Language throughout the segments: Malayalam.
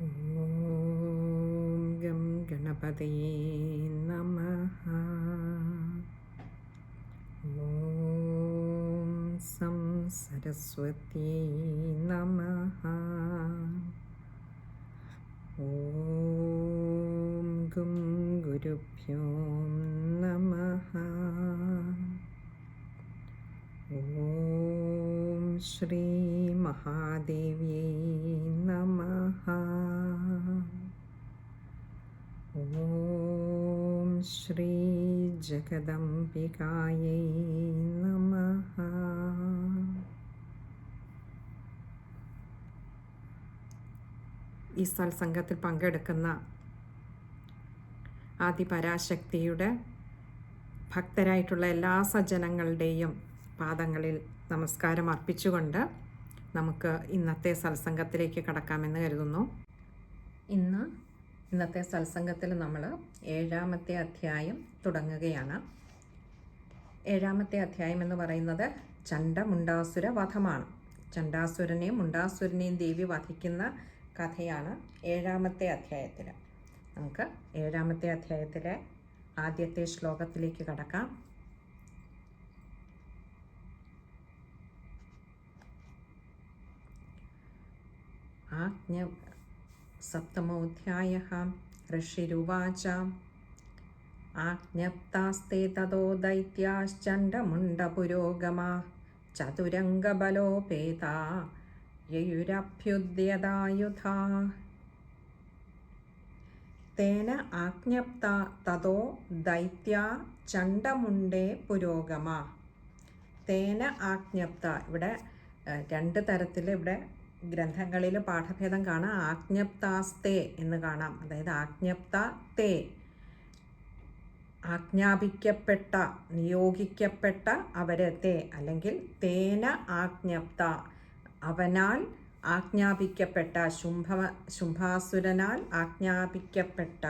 ഓം ഗം ഗണപതയേ നമ. ഓം സം സരസ്വത്യേ നമ. ഓം ഗും ഗുരുഭ്യോ നമ. ഓം ശ്രീ മഹാദേവ്യേ നമഃ. ഓം ശ്രീ ജഗദംബികായൈ നമ. ഈ സത്സംഗത്തിൽ പങ്കെടുക്കുന്ന ആദിപരാശക്തിയുടെ ഭക്തരായിട്ടുള്ള എല്ലാ സജ്ജനങ്ങളുടെയും പാദങ്ങളിൽ നമസ്കാരം അർപ്പിച്ചുകൊണ്ട് നമുക്ക് ഇന്നത്തെ സത്സംഗത്തിലേക്ക് കടക്കാമെന്ന് കരുതുന്നു. ഇന്ന് ഇന്നത്തെ സത്സംഗത്തിൽ നമ്മൾ ഏഴാമത്തെ അധ്യായം തുടങ്ങുകയാണ്. ഏഴാമത്തെ അധ്യായം എന്ന് പറയുന്നത് ചണ്ട മുണ്ടാസുര വധമാണ്. ചണ്ടാസുരനെയും മുണ്ടാസുരനെയും ദേവി വധിക്കുന്ന കഥയാണ് ഏഴാമത്തെ അധ്യായത്തിൽ. നമുക്ക് ഏഴാമത്തെ അധ്യായത്തിലെ ആദ്യത്തെ ശ്ലോകത്തിലേക്ക് കടക്കാം. ആജ്ഞ സപ്തമോധ്യായ ഋഷിരുവാച ആജ്ഞപ്താസ്തേ തതോ ദൈത്യാശ്ചണ്ഡമുണ്ടപുരോഗമാ ചതുരംഗബലോപേതാ യയുരഭ്യുദ്യതായുധാ തേന ആജ്ഞപ്ത തതോ ദൈത്യ ചണ്ഡമുണ്ടേ പുരോഗമ തേന ആജ്ഞപ്ത ഇവിടെ രണ്ട് തരത്തിൽ ഇവിടെ ഗ്രന്ഥങ്ങളിൽ പാഠഭേദം കാണാം. ആജ്ഞപ്താസ്തേ എന്ന് കാണാം. അതായത് ആജ്ഞപ്ത തേ ആജ്ഞാപിക്കപ്പെട്ട നിയോഗിക്കപ്പെട്ട അവരത്തെ അല്ലെങ്കിൽ തേന ആജ്ഞപ്ത. അവനാൽ ആജ്ഞാപിക്കപ്പെട്ട ശുംഭ ശുംഭാസുരനാൽ ആജ്ഞാപിക്കപ്പെട്ട.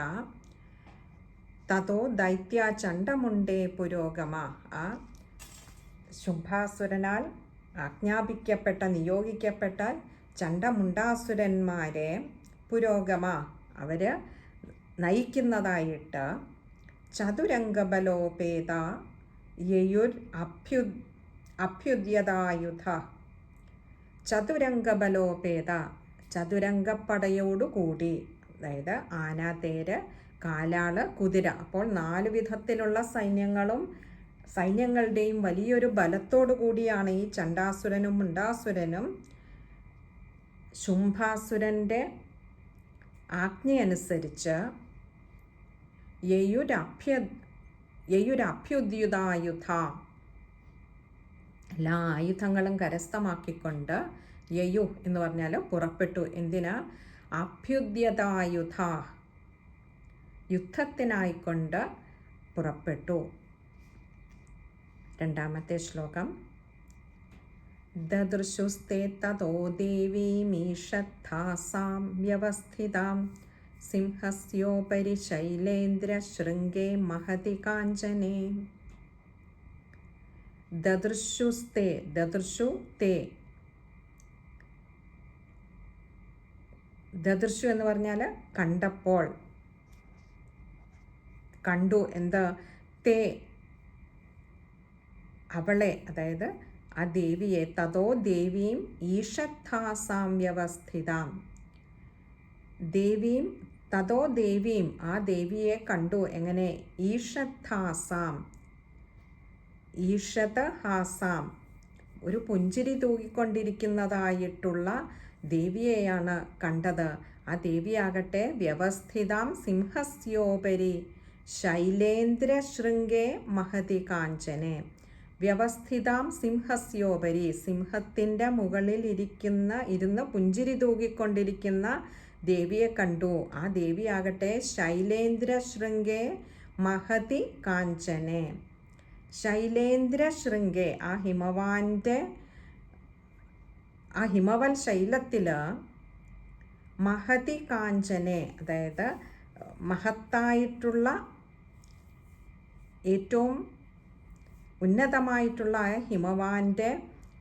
തതോ ദൈത്യ ചണ്ടമുണ്ടേ പുരോഗമ. ആ ശുംഭാസുരനാൽ ആജ്ഞാപിക്കപ്പെട്ട നിയോഗിക്കപ്പെട്ട ചണ്ഡമുണ്ടാസുരന്മാരെ പുരോഗമ. അവർ നയിക്കുന്നതായിട്ട് ചതുരംഗബലോപേത യയുർ അഭ്യു അഭ്യുദ്യതായുധ. ചതുരംഗബലോപേത ചതുരംഗപ്പടയോടുകൂടി അതായത് ആന തേര് കാലാൾ കുതിര അപ്പോൾ നാല് വിധത്തിലുള്ള സൈന്യങ്ങളും സൈന്യങ്ങളുടെയും വലിയൊരു ബലത്തോടു കൂടിയാണ് ഈ ചണ്ടാസുരനും മുണ്ടാസുരനും ശുംഭാസുരന്റെ ആജ്ഞയനുസരിച്ച് യയുരഭ്യ യയുരഭ്യുദ്യുതായുധ എല്ലാ ആയുധങ്ങളും കരസ്ഥമാക്കിക്കൊണ്ട് യയു എന്ന് പറഞ്ഞാൽ പുറപ്പെട്ടു. എന്തിനാ? അഭ്യുദ്യതായുധ യുദ്ധത്തിനായിക്കൊണ്ട് പുറപ്പെട്ടു. രണ്ടാമത്തെ ശ്ലോകം. ദദൃശുസ്തേ തോ ദേവീമീഷത്ഥാസാം വ്യവസ്ഥിതാം സിംഹസ്യോപരി ശൈലേന്ദ്രശൃംഗേ മഹതി കാഞ്ചനേ. ദദൃശുസ്തേ ദദൃശു തേ. ദദൃശു എന്ന് പറഞ്ഞാൽ കണ്ടപ്പോൾ. കണ്ടു എന്താ? തേ. അവളെ അതായത് ആ ദേവിയെ തതോ ദേവീം ഈഷദ്ധാസാം വ്യവസ്ഥിതാം. ദേവീം തതോ ദേവീം ആ ദേവിയെ കണ്ടു എങ്ങനെ? ഈഷദ്ധാസാം ഈഷത ഹാസാം ഒരു പുഞ്ചിരി തൂകിക്കൊണ്ടിരിക്കുന്നതായിട്ടുള്ള ദേവിയെയാണ് കണ്ടത്. ആ ദേവിയാകട്ടെ വ്യവസ്ഥിതാം സിംഹസ്യോപരി ശൈലേന്ദ്ര ശൃംഗേ മഹതി കാഞ്ചനെ. വ്യവസ്ഥിതാം സിംഹസ്യോപരി. സിംഹത്തിന്റെ മുകളിൽ ഇരിക്കുന്ന ഇരുന്ന് പുഞ്ചിരി തൂകിക്കൊണ്ടിരിക്കുന്ന ദേവിയെ കണ്ടു. ആ ദേവിയാകട്ടെ ശൈലേന്ദ്ര ശൃംഗേ മഹതി കാഞ്ചനെ. ശൈലേന്ദ്ര ശൃംഗേ ആ ഹിമവാന്റെ ആ ഹിമവൽ ശൈലത്തിൽ മഹതി കാഞ്ചനെ അതായത് മഹത്തായിട്ടുള്ള ഏറ്റവും ഉന്നതമായിട്ടുള്ള ഹിമവാന്റെ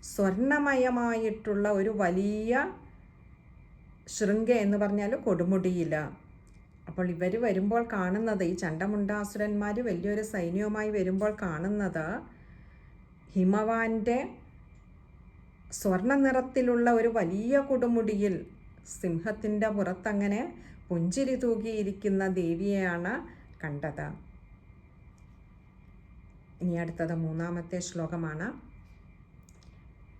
സ്വർണമയമായിട്ടുള്ള ഒരു വലിയ ശൃംഗ എന്ന് പറഞ്ഞാൽ കൊടുമുടിയിൽ അപ്പോൾ ഇവർ വരുമ്പോൾ കാണുന്നത് ഈ ചണ്ടമുണ്ടാസുരന്മാർ വലിയൊരു സൈന്യവുമായി വരുമ്പോൾ കാണുന്നത് ഹിമവാന്റെ സ്വർണ നിറത്തിലുള്ള ഒരു വലിയ കൊടുമുടിയിൽ സിംഹത്തിന്റെ പുറത്തങ്ങനെ പുഞ്ചിരി തൂകിയിരിക്കുന്ന ദേവിയെയാണ് കണ്ടത്. ഇനി അടുത്തത് മൂന്നാമത്തെ ശ്ലോകമാണ്.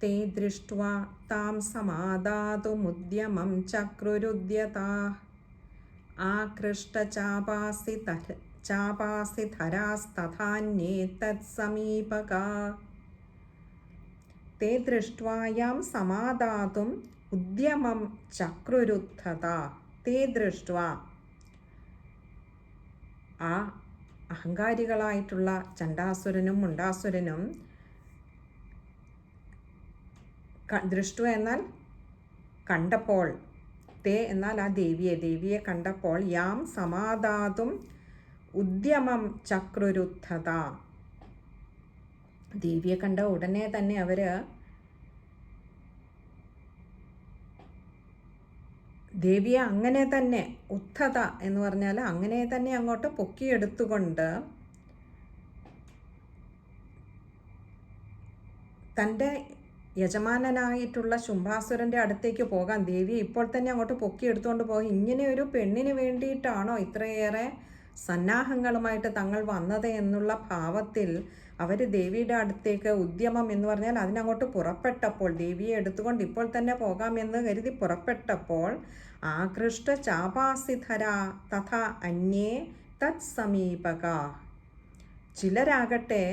തേ ദൃഷ്ട്വാ താം സമാദാതുമുദ്യമം ചക്രുരുദ്യതാ. ആകൃഷ്ടചാപാസി ചാപാസി ധരാസ്തഥാന്യേ തത്സമീപകാ തേ ദൃഷ്ട്വായാം സമാദാതും ഉദ്യമം ചക്രുരുദ്ധത. തേ ദൃഷ്ട്വ ആ അഹങ്കാരികളായിട്ടുള്ള ചണ്ടാസുരനും മുണ്ടാസുരനും ദൃഷ്ടു എന്നാൽ കണ്ടപ്പോൾ തേ എന്നാൽ ആ ദേവിയെ ദേവിയെ കണ്ടപ്പോൾ യാം സമാധാതും ഉദ്യമം ചക്രുരുദ്ധത. ദേവിയെ കണ്ട ഉടനെ തന്നെ അവർ ദേവിയെ അങ്ങനെ തന്നെ ഉദ്ധത എന്ന് പറഞ്ഞാൽ അങ്ങനെ തന്നെ അങ്ങോട്ട് പൊക്കിയെടുത്തുകൊണ്ട് തന്റെ യജമാനനായിട്ടുള്ള ശുംഭാസുരന്റെ അടുത്തേക്ക് പോകാൻ ദേവി ഇപ്പോൾ തന്നെ അങ്ങോട്ട് പൊക്കിയെടുത്തുകൊണ്ട് പോകും. ഇങ്ങനെ ഒരു പെണ്ണിന് വേണ്ടിയിട്ടാണോ ഇത്രയേറെ സന്നാഹങ്ങളുമായിട്ട് തങ്ങൾ വന്നത് എന്നുള്ള ഭാവത്തിൽ അവർ ദേവിയുടെ അടുത്തേക്ക് ഉദ്യമം എന്ന് പറഞ്ഞാൽ അതിനങ്ങോട്ട് പുറപ്പെട്ടപ്പോൾ ദേവിയെ എടുത്തുകൊണ്ട് ഇപ്പോൾ തന്നെ പോകാമെന്ന് കരുതി പുറപ്പെട്ടപ്പോൾ ആകൃഷ്ട ചാപാസിധര തഥ അന്യേ തത് സമീപക ചിലരാകട്ടെ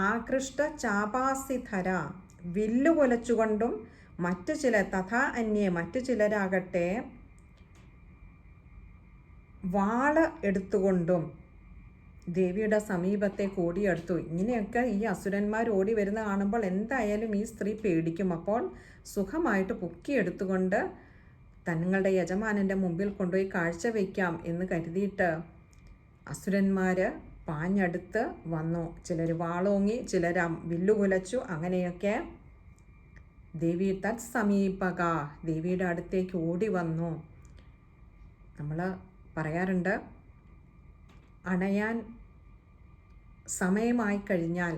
ആകൃഷ്ട ചാപാസിധര വില്ലു കൊലച്ചുകൊണ്ടും മറ്റു ചില തഥാ അന്യേ മറ്റു ചിലരാകട്ടെ വാൾ എടുത്തുകൊണ്ടും ദേവിയുടെ സമീപത്തെ കൂടിയെടുത്തു ഇങ്ങനെയൊക്കെ ഈ അസുരന്മാർ ഓടി വരുന്ന കാണുമ്പോൾ എന്തായാലും ഈ സ്ത്രീ പേടിക്കും. അപ്പോൾ സുഖമായിട്ട് പൊക്കിയെടുത്തുകൊണ്ട് തങ്ങളുടെ യജമാനന്റെ മുമ്പിൽ കൊണ്ടുപോയി കാഴ്ച വെക്കാം എന്ന് കരുതിയിട്ട് അസുരന്മാർ പാഞ്ഞടുത്ത് വന്നു. ചിലർ വാളോങ്ങി ചിലർ വില്ലുകുലച്ചു അങ്ങനെയൊക്കെ ദേവി തത് സമീപക ദേവിയുടെ അടുത്തേക്ക് ഓടി വന്നു. നമ്മൾ പറയാറുണ്ട് അണയാൻ സമയമായി കഴിഞ്ഞാൽ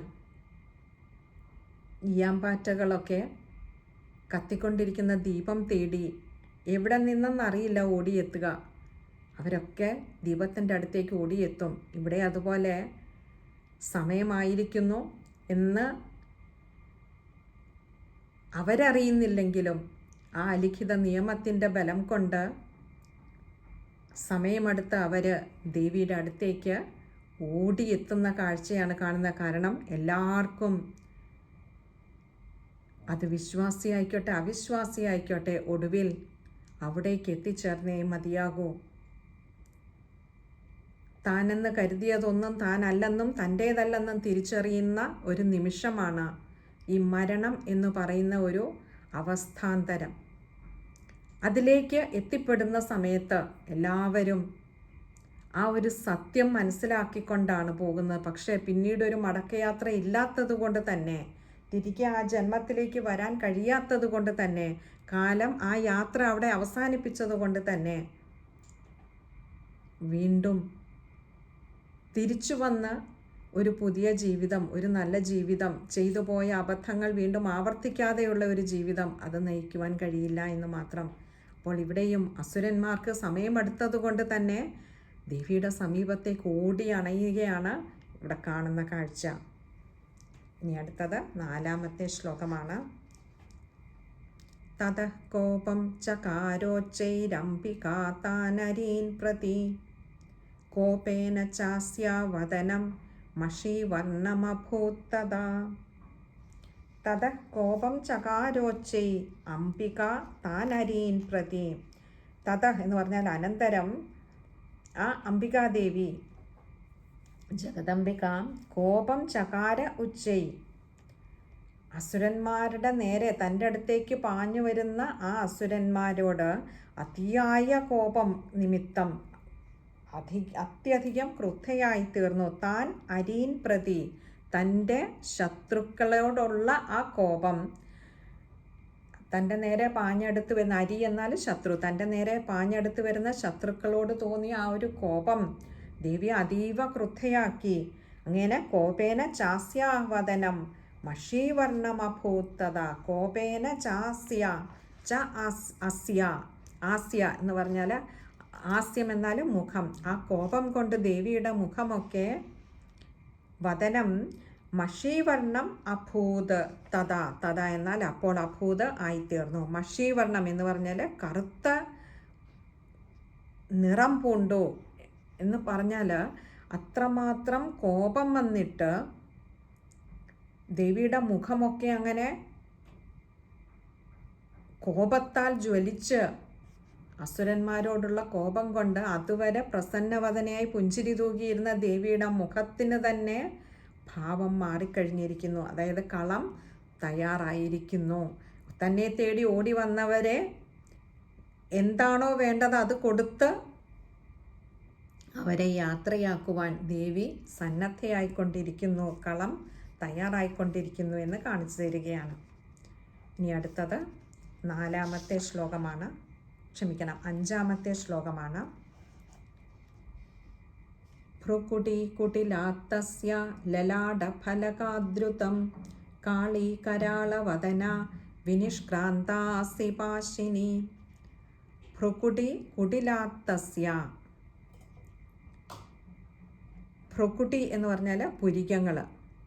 ഈയാമ്പാറ്റകളൊക്കെ കത്തിക്കൊണ്ടിരിക്കുന്ന ദീപം തേടി എവിടെ നിന്നെന്നറിയില്ല ഓടിയെത്തുക. അവരൊക്കെ ദീപത്തിന്റെ അടുത്തേക്ക് ഓടിയെത്തും. ഇവിടെ അതുപോലെ സമയമായിരിക്കുന്നു എന്ന് അവരറിയുന്നില്ലെങ്കിലും ആ അലിഖിത നിയമത്തിന്റെ ബലം കൊണ്ട് സമയമെടുത്ത് അവർ ദേവിയുടെ അടുത്തേക്ക് ഓടിയെത്തുന്ന കാഴ്ചയാണ് കാണുന്നത് കാരണം എല്ലാവർക്കും അത് വിശ്വാസിയായിക്കോട്ടെ അവിശ്വാസിയായിക്കോട്ടെ ഒടുവിൽ അവിടേക്ക് എത്തിച്ചേർന്നേ മതിയാകൂ. താനെന്ന് കരുതിയതൊന്നും താനല്ലെന്നും തന്റേതല്ലെന്നും തിരിച്ചറിയുന്ന ഒരു നിമിഷമാണ് ഈ മരണം എന്ന് പറയുന്ന ഒരു അവസ്ഥാന്തരം. അതിലേക്ക് എത്തിപ്പെടുന്ന സമയത്ത് എല്ലാവരും ആ ഒരു സത്യം മനസ്സിലാക്കിക്കൊണ്ടാണ് പോകുന്നത്. പക്ഷേ പിന്നീട് ഒരു മടക്കയാത്ര ഇല്ലാത്തത് കൊണ്ട് തന്നെ തിരികെ ആ ജന്മത്തിലേക്ക് വരാൻ കഴിയാത്തത് കൊണ്ട് തന്നെ കാലം ആ യാത്ര അവിടെ അവസാനിപ്പിച്ചതുകൊണ്ട് തന്നെ വീണ്ടും തിരിച്ചു വന്ന് ഒരു പുതിയ ജീവിതം ഒരു നല്ല ജീവിതം ചെയ്തു പോയ അബദ്ധങ്ങൾ വീണ്ടും ആവർത്തിക്കാതെയുള്ള ഒരു ജീവിതം അത് നയിക്കുവാൻ കഴിയില്ല എന്ന് മാത്രം. അപ്പോൾ ഇവിടെയും അസുരന്മാർക്ക് സമയമെടുത്തതുകൊണ്ട് തന്നെ ദേവിയുടെ സമീപത്തേക്ക് ഓടി അണയുകയാണ് ഇവിടെ കാണുന്ന കാഴ്ച. ഇനി അടുത്തത് നാലാമത്തെ ശ്ലോകമാണ്. തത കോപം ചകാരോച്ചൈരംബികാ താനരീൻ പ്രതി. കോപേന ചാസ്യാവതനം മഷീവർണമഭൂത്തതാ തത കോപം ചകാരോച്ചൈ അംബിക താനരീൻ പ്രതി. തത എന്ന് പറഞ്ഞാൽ അനന്തരം. ആ അംബികാദേവി ജഗദംബിക കോപം ചകാര ഉച്ചൈ. അസുരന്മാരുടെ നേരെ തന്റെ അടുത്തേക്ക് പാഞ്ഞു വരുന്ന ആ അസുരന്മാരോട് അതിയായ കോപം നിമിത്തം അധി അത്യധികം ക്രുദ്ധയായി തീർന്നു. താൻ അരീൻ പ്രതി തന്റെ ശത്രുക്കളോടുള്ള ആ കോപം തന്റെ നേരെ പാഞ്ഞെടുത്ത് വരുന്ന അരി എന്നാൽ ശത്രു തന്റെ നേരെ പാഞ്ഞെടുത്ത് വരുന്ന ശത്രുക്കളോട് തോന്നിയ ആ ഒരു കോപം ദേവി അതീവ ക്രുദ്ധയാക്കി അങ്ങനെ കോപേന ചാസ്യാവതനം മഷീവർണമഭൂത്തത കോപേന ചാസ്യ ച അസ്യ ആസ്യ എന്ന് പറഞ്ഞാൽ ആസ്യം എന്നാൽ മുഖം. ആ കോപം കൊണ്ട് ദേവിയുടെ മുഖമൊക്കെ വതനം മഷീവർണം അഭൂത് തഥ തഥ എന്നാൽ അപ്പോൾ അഭൂത് ആയിത്തീർന്നു. മഷീവർണം എന്ന് പറഞ്ഞാൽ കറുത്ത നിറം പൂണ്ടു എന്ന് പറഞ്ഞാൽ അത്രമാത്രം കോപം വന്നിട്ട് ദേവിയുടെ മുഖമൊക്കെ അങ്ങനെ കോപത്താൽ ജ്വലിച്ച് അസുരന്മാരോടുള്ള കോപം കൊണ്ട് അതുവരെ പ്രസന്നവതനയായി പുഞ്ചിരി തൂകിയിരുന്ന ദേവിയുടെ മുഖത്തിന് തന്നെ ഭാവം മാറിക്കഴിഞ്ഞിരിക്കുന്നു. അതായത് കളം തയ്യാറായിരിക്കുന്നു. തന്നെ തേടി ഓടി വന്നവരെ എന്താണോ വേണ്ടത് അത് കൊടുത്ത് അവരെ യാത്രയാക്കുവാൻ ദേവി സന്നദ്ധയായിക്കൊണ്ടിരിക്കുന്നു. കളം തയ്യാറായിക്കൊണ്ടിരിക്കുന്നു എന്ന് കാണിച്ചു തരികയാണ്. ഇനി അടുത്തത് നാലാമത്തെ ശ്ലോകമാണ്. ക്ഷമിക്കണം അഞ്ചാമത്തെ ശ്ലോകമാണ്. ഭ്രുകുടീകുടിലാത്തസ്യ ലലാടഫലകാദ്രുതം കാളീകരാളവദന വിനിഷ്ക്രാന്താസി പാശിനി ഭ്രുകുടി കുടിലാത്തസ്യ ഭ്രുക്കുട്ടി എന്ന് പറഞ്ഞാൽ പുരികങ്ങൾ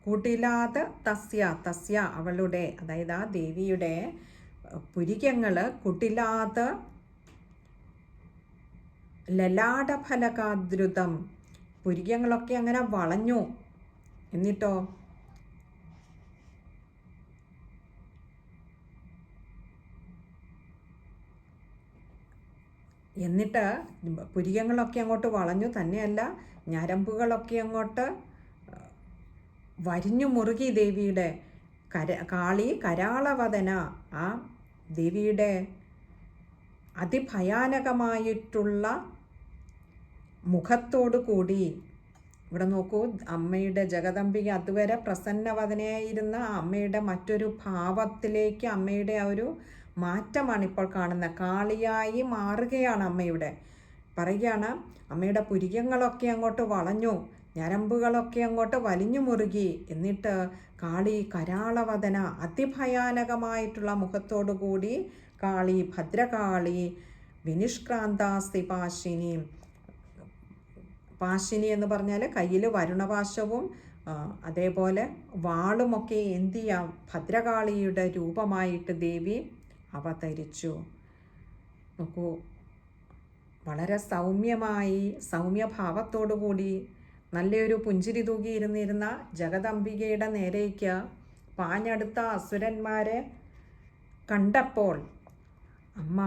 കുടിലാത് തസ്യ തസ്യ അവളുടെ അതായത് ആ ദേവിയുടെ പുരികങ്ങൾ കുടിലാത് ലലാടഫലകാദ്രുതം പുരികങ്ങളൊക്കെ അങ്ങനെ വളഞ്ഞു. എന്നിട്ടോ? എന്നിട്ട് പുരികങ്ങളൊക്കെ അങ്ങോട്ട് വളഞ്ഞു തന്നെയല്ല ഞരമ്പുകളൊക്കെ അങ്ങോട്ട് വരിഞ്ഞു മുറുകി ദേവിയുടെ കര കാളി കരാളവദന. ആ ദേവിയുടെ അതിഭയാനകമായിട്ടുള്ള മുഖത്തോടു കൂടി ഇവിടെ നോക്കൂ അമ്മയുടെ ജഗദമ്പിക അതുവരെ പ്രസന്നവദനയായിരുന്ന അമ്മയുടെ മറ്റൊരു ഭാവത്തിലേക്ക് അമ്മയുടെ ആ ഒരു മാറ്റമാണ് ഇപ്പോൾ കാണുന്നത്. കാളിയായി മാറുകയാണ് അമ്മയുടെ. പറയുകയാണ് അമ്മയുടെ പുരികങ്ങളൊക്കെ അങ്ങോട്ട് വളഞ്ഞു. ഞരമ്പുകളൊക്കെ അങ്ങോട്ട് വലിഞ്ഞു മുറുകി. എന്നിട്ട് കാളി കരാളവദന അതിഭയാനകമായിട്ടുള്ള മുഖത്തോടു കൂടി കാളി ഭദ്രകാളി വിനിഷ്ക്രാന്താസ്തി പാശിനി പാശിനി എന്ന് പറഞ്ഞാൽ കയ്യിൽ വരുണപാശവും അതേപോലെ വാളുമൊക്കെ എന്തിയ ഭദ്രകാളിയുടെ രൂപമായിട്ട് ദേവി അവതരിച്ചു. നോക്കൂ വളരെ സൗമ്യമായി സൗമ്യഭാവത്തോടു കൂടി നല്ലൊരു പുഞ്ചിരി തൂകിയിരുന്നിരുന്ന ജഗദംബികയുടെ നേരേക്ക് പാഞ്ഞടുത്ത അസുരന്മാരെ കണ്ടപ്പോൾ അമ്മ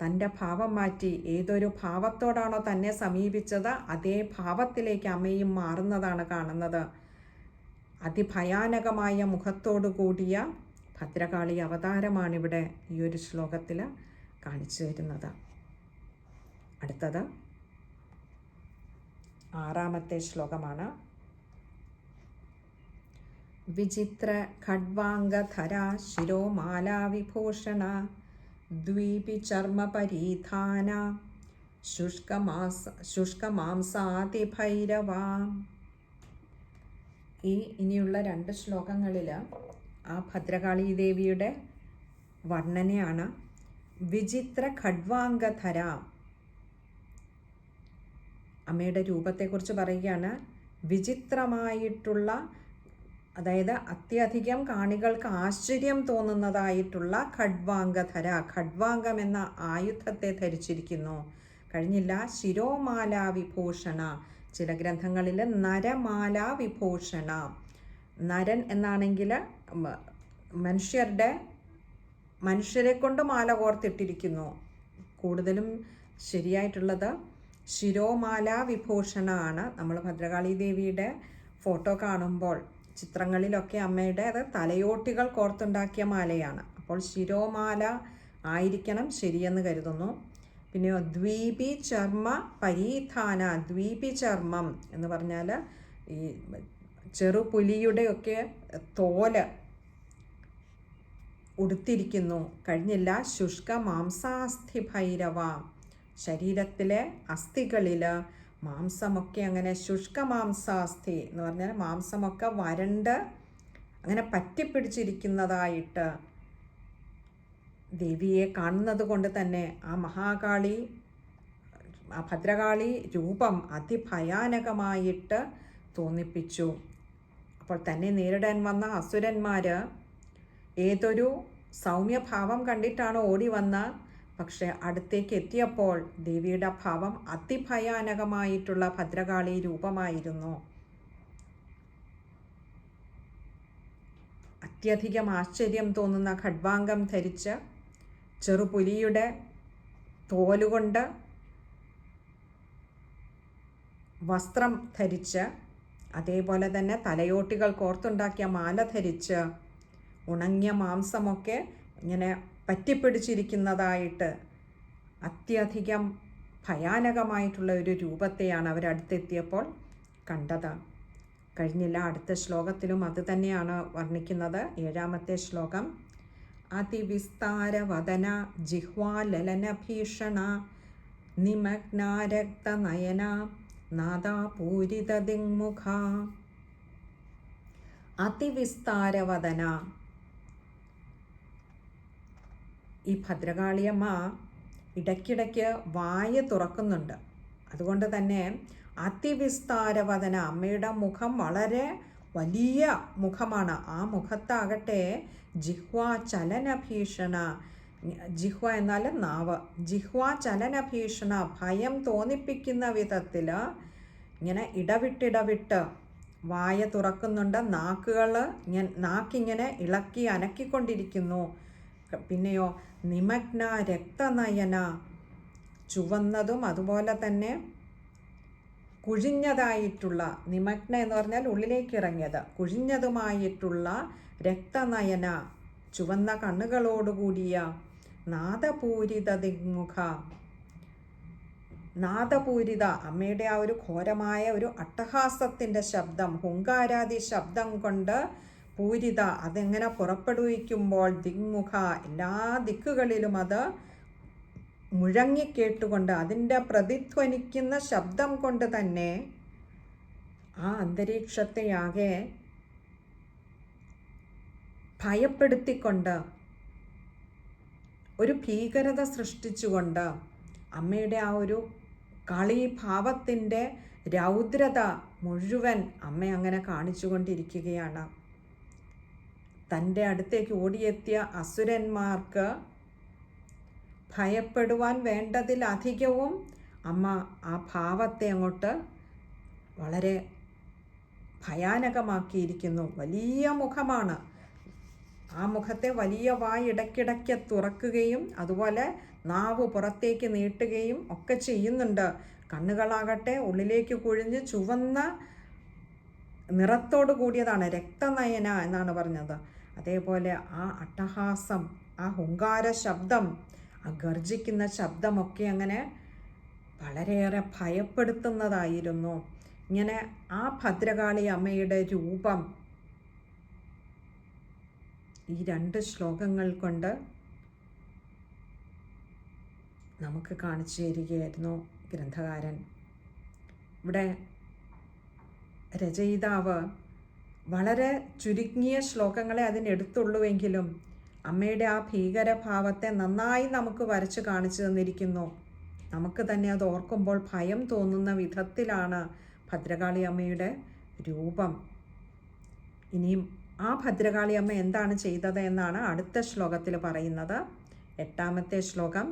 തന്റെ ഭാവം മാറ്റി ഏതൊരു ഭാവത്തോടാണോ തന്നെ സമീപിച്ചത് അതേ ഭാവത്തിലേക്ക് അമ്മയും മാറുന്നതാണ് കാണുന്നത്. അതിഭയാനകമായ മുഖത്തോടു കൂടിയ ഭദ്രകാളി അവതാരമാണിവിടെ ഈ ഒരു ശ്ലോകത്തിൽ കാണിച്ചു തരുന്നത്. അടുത്തത് ആറാമത്തെ ശ്ലോകമാണ്. വിചിത്ര ഖഡ്വാംഗധരാ ശിരോമാലാവിഭൂഷണ ദ്വീപി ചർമ്മപരീധാന ശുഷ്കമാസ ശുഷ്കമാംസാതിഭൈരവ. ഈ ഇനിയുള്ള രണ്ട് ശ്ലോകങ്ങളിൽ ആ ഭദ്രകാളി ദേവിയുടെ വർണനയാണ് വിചിത്ര ഖഡ്വാംഗധര അമ്മയുടെ രൂപത്തെക്കുറിച്ച് പറയുകയാണ്. വിചിത്രമായിട്ടുള്ള അതായത് അത്യധികം കാണികൾക്ക് ആശ്ചര്യം തോന്നുന്നതായിട്ടുള്ള ഖഡ്വാംഗധര. ഖഡ്വാംഗം എന്ന ആയുധത്തെ ധരിച്ചിരിക്കുന്നു. കഴിഞ്ഞില്ല ശിരോമാല വിഭൂഷണ ചില ഗ്രന്ഥങ്ങളിൽ നരമാല വിഭൂഷണ നരൻ എന്നാണെങ്കിൽ മനുഷ്യരുടെ മനുഷ്യരെ കൊണ്ട് മാല കോർത്തിട്ടിരിക്കുന്നു. കൂടുതലും ശരിയായിട്ടുള്ളത് ശിരോമാല വിഭൂഷണമാണ് നമ്മൾ ഭദ്രകാളി ദേവിയുടെ ഫോട്ടോ കാണുമ്പോൾ ചിത്രങ്ങളിലൊക്കെ അമ്മയുടെ അത് തലയോട്ടികൾ കോർത്തുണ്ടാക്കിയ മാലയാണ്. അപ്പോൾ ശിരോമാല ആയിരിക്കണം ശരിയെന്ന് കരുതുന്നു. പിന്നെ ദ്വീപി ചർമ്മ പരീധാന ദ്വീപി ചർമ്മം എന്ന് പറഞ്ഞാൽ ഈ ചെറുപുലിയുടെയൊക്കെ തോൽ ഉടുത്തിരിക്കുന്നു. കഴിഞ്ഞില്ല ശുഷ്ക മാംസാസ്ഥി ഭൈരവ. ശരീരത്തിലെ അസ്ഥികളിൽ മാംസമൊക്കെ അങ്ങനെ ശുഷ്ക മാംസാസ്ഥി എന്ന് പറഞ്ഞാൽ മാംസമൊക്കെ വരണ്ട് അങ്ങനെ പറ്റിപ്പിടിച്ചിരിക്കുന്നതായിട്ട് ദേവിയെ കാണുന്നത് കൊണ്ട് തന്നെ ആ മഹാകാളി ആ ഭദ്രകാളി രൂപം അതിഭയാനകമായിട്ട് തോന്നിപ്പിച്ചു. അപ്പോൾ തന്നെ നേരിടാൻ വന്ന അസുരന്മാർ ഏതൊരു സൗമ്യഭാവം കണ്ടിട്ടാണ് ഓടി വന്ന പക്ഷെ അടുത്തേക്ക് എത്തിയപ്പോൾ ദേവിയുടെ ഭാവം അതിഭയാനകമായിട്ടുള്ള ഭദ്രകാളി രൂപമായിരുന്നു. അത്യധികം ആശ്ചര്യം തോന്നുന്ന ഖഡ്വാംഗം ധരിച്ച് ചെറുപുലിയുടെ തോലുകൊണ്ട് വസ്ത്രം ധരിച്ച് അതേപോലെ തന്നെ തലയോട്ടികൾ കോർത്തുണ്ടാക്കിയ മാല ധരിച്ച് ഉണങ്ങിയ മാംസമൊക്കെ ഇങ്ങനെ പറ്റിപ്പിടിച്ചിരിക്കുന്നതായിട്ട് അത്യധികം ഭയാനകമായിട്ടുള്ള ഒരു രൂപത്തെയാണ് അവരടുത്തെത്തിയപ്പോൾ കണ്ടത്. കഴിഞ്ഞില്ല അടുത്ത ശ്ലോകത്തിലും അത് തന്നെയാണ് വർണിക്കുന്നത്. ഏഴാമത്തെ ശ്ലോകം അതിവിസ്താരവദന ജിഹ്വാലലന ഭീഷണ നിമഗ്നാരക്തനയന നാദാപൂരിതദിങ്മുഖ. അതിവിസ്താരവദന ഈ ഭദ്രകാളിയമ്മ ഇടയ്ക്കിടയ്ക്ക് വായ തുറക്കുന്നുണ്ട്. അതുകൊണ്ട് തന്നെ അതിവിസ്താരവതന അമ്മയുടെ മുഖം വളരെ വലിയ മുഖമാണ്. ആ മുഖത്താകട്ടെ ജിഹ്വ ചലന ഭീഷണ ജിഹ്വ എന്നാൽ നാവ് ജിഹ്വ ചലന ഭീഷണ ഭയം തോന്നിപ്പിക്കുന്ന വിധത്തിൽ ഇങ്ങനെ ഇടവിട്ടിടവിട്ട് വായ തുറക്കുന്നുണ്ട്. നാക്കുകൾ ഇങ്ങനെ നാക്കിങ്ങനെ ഇളക്കി അനക്കിക്കൊണ്ടിരിക്കുന്നു. പിന്നെയോ നിമഗ്ന രക്തനയന. ചുവന്നതും അതുപോലെ തന്നെ കുഴിഞ്ഞതായിട്ടുള്ള നിമഗ്ന എന്ന് പറഞ്ഞാൽ ഉള്ളിലേക്ക് ഇറങ്ങിയത്. കുഴിഞ്ഞതുമായിട്ടുള്ള രക്തനയന. ചുവന്ന കണ്ണുകളോടുകൂടിയ നാദപൂരിത ദിഗ്മുഖ നാദപൂരിത അമ്മയുടെ ആ ഒരു ഘോരമായ ഒരു അട്ടഹാസത്തിന്റെ ശബ്ദം ഹുങ്കാരാദി ശബ്ദം കൊണ്ട് പൂരിത അതെങ്ങനെ പുറപ്പെടുവിക്കുമ്പോൾ ദിങ്മുഖ എല്ലാ ദിക്കുകളിലും അത് മുഴങ്ങിക്കേട്ടുകൊണ്ട് അതിന്റെ പ്രതിധ്വനിക്കുന്ന ശബ്ദം കൊണ്ട് തന്നെ ആ അന്തരീക്ഷത്തെയാകെ ഭയപ്പെടുത്തിക്കൊണ്ട് ഒരു ഭീകരത സൃഷ്ടിച്ചുകൊണ്ട് അമ്മയുടെ ആ ഒരു കളീഭാവത്തിന്റെ രൗദ്രത മുഴുവൻ അമ്മ അങ്ങനെ കാണിച്ചുകൊണ്ടിരിക്കുകയാണ്. തന്റെ അടുത്തേക്ക് ഓടിയെത്തിയ അസുരന്മാർക്ക് ഭയപ്പെടുവാൻ വേണ്ടതിലധികവും അമ്മ ആ ഭാവത്തെ അങ്ങോട്ട് വളരെ ഭയാനകമാക്കിയിരിക്കുന്നു. വലിയ മുഖമാണ്. ആ മുഖത്തെ വലിയ വായ് ഇടയ്ക്കിടയ്ക്ക് തുറക്കുകയും അതുപോലെ നാവ് പുറത്തേക്ക് നീട്ടുകയും ഒക്കെ ചെയ്യുന്നുണ്ട്. കണ്ണുകളാകട്ടെ ഉള്ളിലേക്ക് കുഴിഞ്ഞ് ചുവന്ന നിറത്തോടു കൂടിയതാണ് രക്തനയന എന്നാണ് പറഞ്ഞത്. അതേപോലെ ആ അട്ടഹാസം ആ ഹുങ്കാര ശബ്ദം ആ ഗർജിക്കുന്ന ശബ്ദമൊക്കെ അങ്ങനെ വളരെയേറെ ഭയപ്പെടുത്തുന്നതായിരുന്നു. ഇങ്ങനെ ആ ഭദ്രകാളി അമ്മയുടെ രൂപം ഈ രണ്ട് ശ്ലോകങ്ങൾ കൊണ്ട് നമുക്ക് കാണിച്ചു തരികയായിരുന്നു ഗ്രന്ഥകാരൻ. ഇവിടെ രചയിതാവ് വളരെ ചുരുങ്ങിയ ശ്ലോകങ്ങളെ അതിനെടുത്തുള്ളൂവെങ്കിലും അമ്മയുടെ ആ ഭീകരഭാവത്തെ നന്നായി നമുക്ക് വരച്ച് കാണിച്ചു തന്നിരിക്കുന്നു. നമുക്ക് തന്നെ അത് ഓർക്കുമ്പോൾ ഭയം തോന്നുന്ന വിധത്തിലാണ് ഭദ്രകാളി അമ്മയുടെ രൂപം. ഇനിയും ആ ഭദ്രകാളി അമ്മ എന്താണ് ചെയ്തത് എന്നാണ് അടുത്ത ശ്ലോകത്തിൽ പറയുന്നത്. എട്ടാമത്തെ ശ്ലോകം.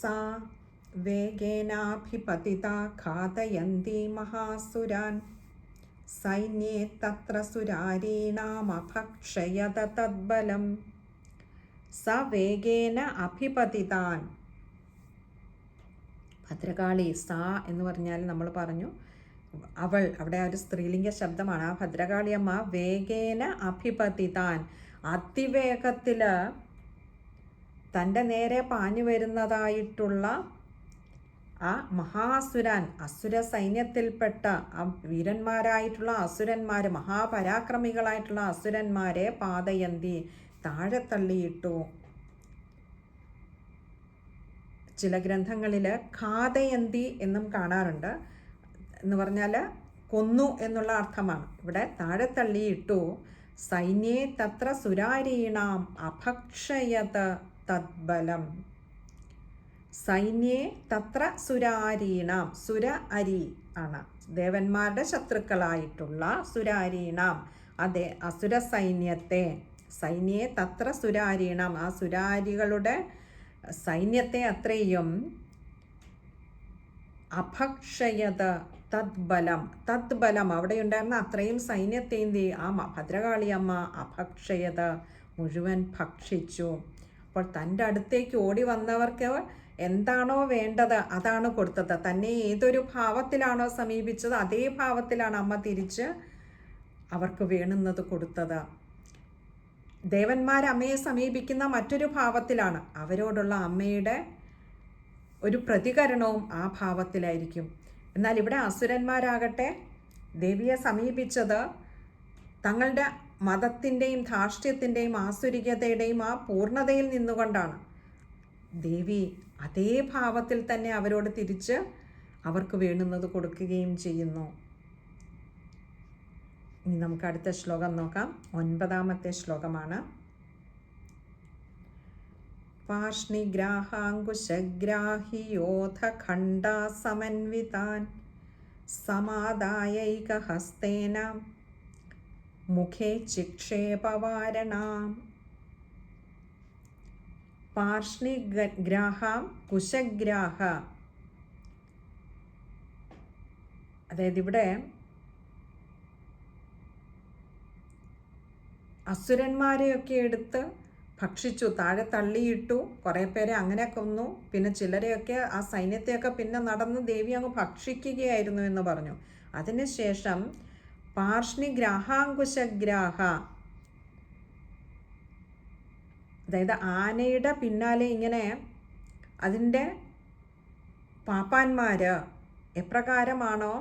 സാ വേഗേനാഭിപതിത ഘാതയന്തി മഹാസുരാൻ. സൈന്യേ തത്ര സുരാരീണാമഭക്ഷയത തദ്ബലം സ വേഗേന അഭിപതിതാൻ. ഭദ്രകാളി സ എന്ന് പറഞ്ഞാൽ നമ്മൾ പറഞ്ഞു അവൾ അവിടെ ഒരു സ്ത്രീലിംഗ ശബ്ദമാണ്. ആ ഭദ്രകാളിയമ്മ വേഗേന അഭിപതിതാൻ. അതിവേഗത്തിൽ തന്റെ നേരെ പാഞ്ഞു വരുന്നതായിട്ടുള്ള ആ മഹാസുരാൻ അസുര സൈന്യത്തിൽപ്പെട്ട ആ വീരന്മാരായിട്ടുള്ള അസുരന്മാർ മഹാപരാക്രമികളായിട്ടുള്ള അസുരന്മാരെ പാതയന്തി താഴെ തള്ളിയിട്ടു. ചില ഗ്രന്ഥങ്ങളിൽ ഖാതയന്തി എന്നും കാണാറുണ്ട്. എന്ന് പറഞ്ഞാൽ കൊന്നു എന്നുള്ള അർത്ഥമാണ്. ഇവിടെ താഴെ തള്ളിയിട്ടു സൈന്യേ തത്ര സുരാരീണാം അഭക്ഷയത തദ്ബലം. സൈന്യേ തത്ര സുരാരീണാം. സുര അരി ആണ്. ദേവന്മാരുടെ ശത്രുക്കളായിട്ടുള്ള സുരാരീണാം. അതെ അസുര സൈന്യത്തെ. സൈന്യേ തത്ര സുരാരീണാം. ആ സുരാരികളുടെ സൈന്യത്തെ അത്രയും അഭക്ഷയത തദ്ബലം. തദ്ബലം അവിടെ ഉണ്ടായിരുന്ന അത്രയും സൈന്യത്തെയും ആ ഭദ്രകാളിയമ്മ അഭക്ഷയത് മുഴുവൻ ഭക്ഷിച്ചു. അപ്പോൾ തന്റെ അടുത്തേക്ക് ഓടി വന്നവർക്ക് എന്താണോ വേണ്ടത് അതാണ് കൊടുത്തത്. തന്നെ ഏതൊരു ഭാവത്തിലാണോ സമീപിച്ചത് അതേ ഭാവത്തിലാണ് അമ്മ തിരിച്ച് അവർക്ക് വേണുന്നത് കൊടുത്തത്. ദേവന്മാർ അമ്മയെ സമീപിക്കുന്ന മറ്റൊരു ഭാവത്തിലാണ്. അവരോടുള്ള അമ്മയുടെ ഒരു പ്രതികരണവും ആ ഭാവത്തിലായിരിക്കും. എന്നാൽ ഇവിടെ അസുരന്മാരാകട്ടെ ദേവിയെ സമീപിച്ചത് തങ്ങളുടെ മതത്തിന്റെയും ധാർഷ്ട്യത്തിന്റെയും ആസുരികതയുടെയും ആ പൂർണതയിൽ നിന്നുകൊണ്ടാണ്. ദേവി അതേ ഭാവത്തിൽ തന്നെ അവരോട് തിരിച്ച് അവർക്ക് വേണ്ടുന്നത് കൊടുക്കുകയും ചെയ്യുന്നു. ഇനി നമുക്ക് അടുത്ത ശ്ലോകം നോക്കാം. ഒൻപതാമത്തെ ശ്ലോകമാണ്. പാഷ്ണിഗ്രാഹാങ്കുശഗ്രാഹിയോധഖണ്ഡാ സമന്വിതാൻ സമാദായൈകഹസ്തേന മുഖേ ചിക്ഷേപവാരണാം പാർഷ്ണിഗ്രാഹാം കുശഗ്രാഹ. അതായത് ഇവിടെ അസുരന്മാരെയൊക്കെ എടുത്ത് ഭക്ഷിച്ചു താഴെ തള്ളിയിട്ടു കുറേ പേരെ അങ്ങനെ കൊന്നു. പിന്നെ ചിലരെയൊക്കെ ആ സൈന്യത്തെയൊക്കെ പിന്നെ നടന്ന് ദേവി അങ്ങ് ഭക്ഷിക്കുകയായിരുന്നു എന്ന് പറഞ്ഞു. അതിനുശേഷം പാർഷ്ണി ഗ്രാഹാങ്കുശഗ്രാഹ അതായത് ആനയുടെ പിന്നാലെ ഇങ്ങനെ അതിന്റെ പാപ്പാന്മാർ എപ്രകാരമാണോ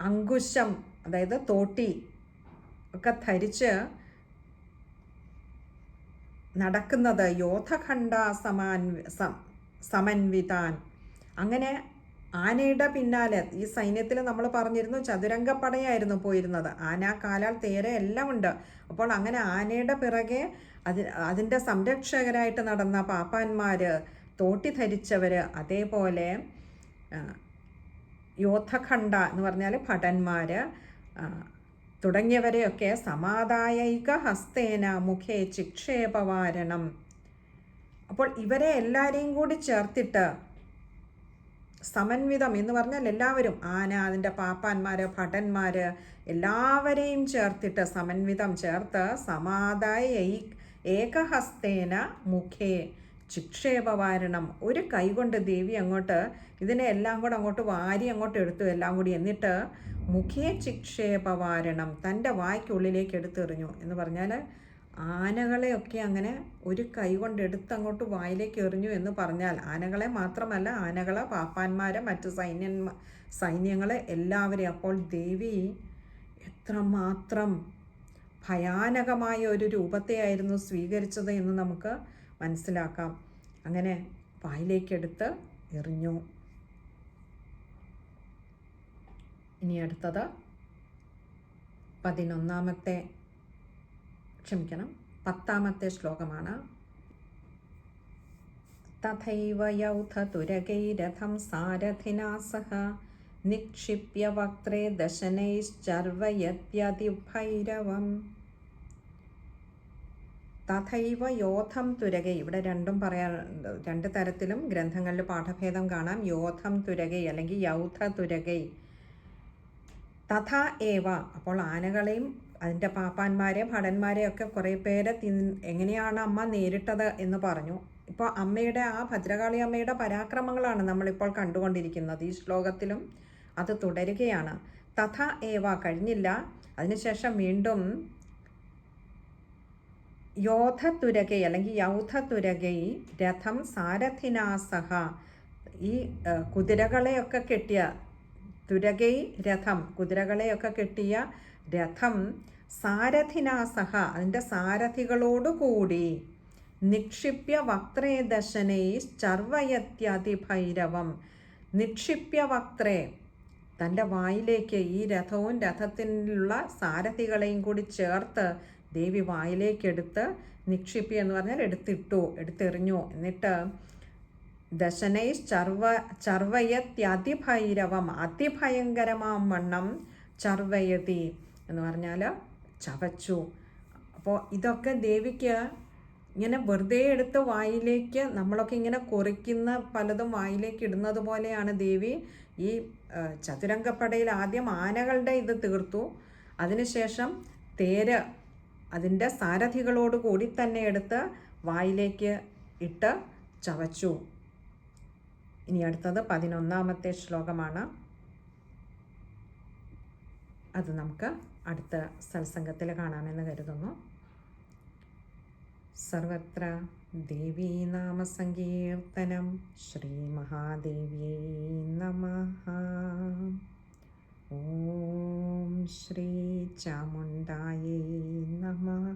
അങ്കുശം അതായത് തോട്ടി ഒക്കെ ധരിച്ച് നടക്കുന്നത് യോധഖണ്ഡ സമാൻ സമന്വിതാൻ. അങ്ങനെ ആനയുടെ പിന്നാലെ ഈ സൈന്യത്തിൽ നമ്മൾ പറഞ്ഞിരുന്നു ചതുരംഗപ്പടയായിരുന്നു പോയിരുന്നത്. ആന കാലാൽ തേരെ എല്ലാം ഉണ്ട്. അപ്പോൾ അങ്ങനെ ആനയുടെ പിറകെ അതി അതിന്റെ സംരക്ഷകരായിട്ട് നടന്ന പാപ്പാന്മാർ തോട്ടി ധരിച്ചവർ അതേപോലെ യോദ്ധഖണ്ഡ എന്ന് പറഞ്ഞാൽ ഭടന്മാർ തുടങ്ങിയവരെയൊക്കെ സമാദായിക ഹസ്തേന മുഖേ ചിക്ഷേപവാരണം. അപ്പോൾ ഇവരെ എല്ലാവരെയും കൂടി ചേർത്തിട്ട് സമന്വിതം എന്ന് പറഞ്ഞാൽ എല്ലാവരും ആന അതിന്റെ പാപ്പാന്മാർ ഭടന്മാർ എല്ലാവരെയും ചേർത്തിട്ട് സമന്വിതം ചേർത്ത് സമാധായ ഏകഹസ്തേന മുഖേ ചിക്ഷേപവാരണം. ഒരു കൈകൊണ്ട് ദേവി അങ്ങോട്ട് ഇതിനെ എല്ലാം കൂടെ അങ്ങോട്ട് വാരി അങ്ങോട്ട് എടുത്തു എല്ലാം കൂടി എന്നിട്ട് മുഖേ ചിക്ഷേപവാരണം. തന്റെ വായ്ക്കുള്ളിലേക്ക് എടുത്തെറിഞ്ഞു എന്ന് പറഞ്ഞാൽ ആനകളെയൊക്കെ അങ്ങനെ ഒരു കൈ കൊണ്ട് എടുത്ത് അങ്ങോട്ട് വായിലേക്ക് എറിഞ്ഞു എന്ന് പറഞ്ഞാൽ ആനകളെ മാത്രമല്ല ആനകളെ പാപ്പാന്മാരെ മറ്റ് സൈന്യന്മാ സൈന്യങ്ങളെ എല്ലാവരെയും. അപ്പോൾ ദേവി എത്രമാത്രം ഭയാനകമായ ഒരു രൂപത്തെയായിരുന്നു സ്വീകരിച്ചത് എന്ന് നമുക്ക് മനസ്സിലാക്കാം. അങ്ങനെ വായിലേക്കെടുത്ത് എറിഞ്ഞു. ഇനി അടുത്തത് പതിനൊന്നാമത്തെ ക്ഷമിക്കണം. പത്താമത്തെ ശ്ലോകമാണ്. തഥൈവ യൗഥതുരകൈരഥം സാരഥിനാ സഹ നിക്ഷിപ്യ വക്ത്രേ ദശനൈശ്ചർവയത്യതിഭൈരവം തഥൈവ യോധം തുരക ഇവിടെ രണ്ടും പറയാൻ രണ്ട് തരത്തിലും ഗ്രന്ഥങ്ങളിൽ പാഠഭേദം കാണാം. യോധം തുരകൈ അല്ലെങ്കിൽ യൗഥ തുരകൈ തഥ ഏവ അപ്പോൾ ആനകളെയും അതിന്റെ പാപ്പാന്മാരെ ഭടന്മാരെയൊക്കെ കുറേ പേരെ തി എങ്ങനെയാണ് അമ്മ നേരിട്ടത് എന്ന് പറഞ്ഞു. ഇപ്പോൾ അമ്മയുടെ ആ ഭദ്രകാളി അമ്മയുടെ പരാക്രമങ്ങളാണ് നമ്മളിപ്പോൾ കണ്ടുകൊണ്ടിരിക്കുന്നത്. ഈ ശ്ലോകത്തിലും അത് തുടരുകയാണ്. തഥ ഏവ കഴിഞ്ഞില്ല. അതിനുശേഷം വീണ്ടും യോധതുരകൈ അല്ലെങ്കിൽ യൗധതുരകൈ രഥം സാരഥിനാസഹ. ഈ കുതിരകളെയൊക്കെ കെട്ടിയ തുരകൈ രഥം കുതിരകളെയൊക്കെ കെട്ടിയ രഥം സാരഥിനാസഹ അതിന്റെ സാരഥികളോടുകൂടി നിക്ഷിപ്യ വക്രേ ദശനൈ ചർവയത്യതിഭൈരവം നിക്ഷിപ്യ വക്രേ തന്റെ വായിലേക്ക് ഈ രഥവും രഥത്തിലുള്ള സാരഥികളെയും കൂടി ചേർത്ത് ദേവി വായിലേക്കെടുത്ത് നിക്ഷിപ്പി എന്ന് പറഞ്ഞാൽ എടുത്തിട്ടു എടുത്തെറിഞ്ഞു. എന്നിട്ട് ദശനൈ ചർവ ചർവയത്യതിഭൈരവം അതിഭയങ്കരമാം വണ്ണം ചർവയതി. എന്ന് പറഞ്ഞാൽ ചവച്ചു. അപ്പോൾ ഇതൊക്കെ ദേവിക്ക് ഇങ്ങനെ വെറുതെ എടുത്ത് വായിലേക്ക് നമ്മളൊക്കെ ഇങ്ങനെ കുറിക്കുന്ന പലതും വായിലേക്ക് ഇടുന്നത് പോലെയാണ് ദേവി ഈ ചതുരംഗപ്പടയിൽ ആദ്യം ആനകളുടെ ഇത് തീർത്തു. അതിനുശേഷം തേര് അതിന്റെ സാരഥികളോട് കൂടി തന്നെ എടുത്ത് വായിലേക്ക് ഇട്ട് ചവച്ചു. ഇനി അടുത്തത് പതിനൊന്നാമത്തെ ശ്ലോകമാണ്. അത് നമുക്ക് അടുത്ത സത്സംഗത്തിൽ കാണാമെന്ന് കരുതുന്നു. സർവത്ര ദേവീനാമസങ്കീർത്തനം ശ്രീമഹാദേവ്യേ നമ. ഓം ശ്രീ ചാമുണ്ടായേ നമ.